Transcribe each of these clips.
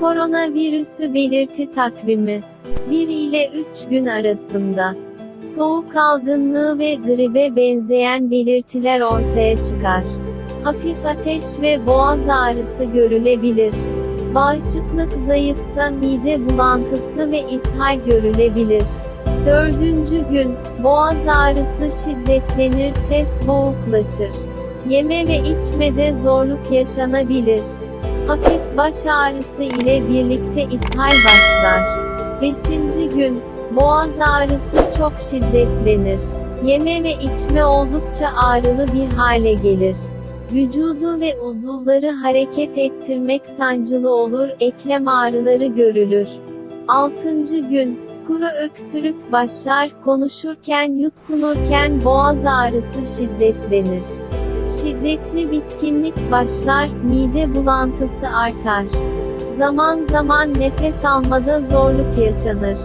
Koronavirüsü belirti takvimi 1 ile 3 gün arasında soğuk algınlığı ve gribe benzeyen belirtiler ortaya çıkar. Hafif ateş ve boğaz ağrısı görülebilir. Bağışıklık zayıfsa mide bulantısı ve ishal görülebilir. Dördüncü gün, boğaz ağrısı şiddetlenir, ses boğuklaşır. Yeme ve içmede zorluk yaşanabilir. Hafif baş ağrısı ile birlikte ishal başlar. Beşinci gün, boğaz ağrısı çok şiddetlenir. Yeme ve içme oldukça ağrılı bir hale gelir. Vücudu ve uzuvları hareket ettirmek sancılı olur, eklem ağrıları görülür. 6. gün, kuru öksürük başlar, konuşurken yutkunurken boğaz ağrısı şiddetlenir. Şiddetli bitkinlik başlar, mide bulantısı artar. Zaman zaman nefes almada zorluk yaşanır.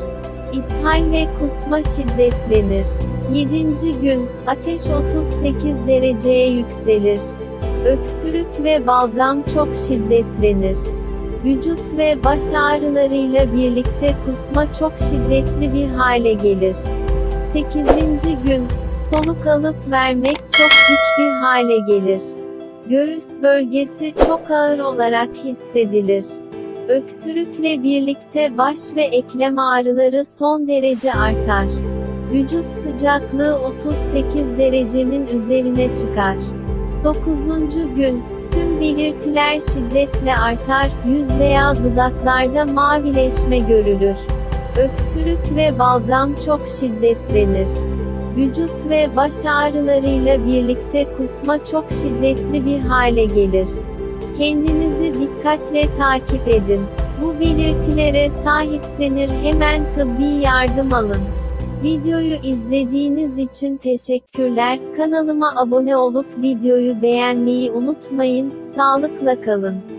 İshal ve kusma şiddetlenir. 7. gün, ateş 38 dereceye yükselir. Öksürük ve balgam çok şiddetlenir. Vücut ve baş ağrılarıyla birlikte kusma çok şiddetli bir hale gelir. 8. gün, soluk alıp vermek çok güç bir hale gelir. Göğüs bölgesi çok ağır olarak hissedilir. Öksürükle birlikte baş ve eklem ağrıları son derece artar. Vücut sıcaklığı 38 derecenin üzerine çıkar. 9. gün, tüm belirtiler şiddetle artar, yüz veya dudaklarda mavileşme görülür. Öksürük ve balgam çok şiddetlenir. Vücut ve baş ağrılarıyla birlikte kusma çok şiddetli bir hale gelir. Kendinizi dikkatle takip edin. Bu belirtilere sahipseniz hemen tıbbi yardım alın. Videoyu izlediğiniz için teşekkürler. Kanalıma abone olup videoyu beğenmeyi unutmayın. Sağlıkla kalın.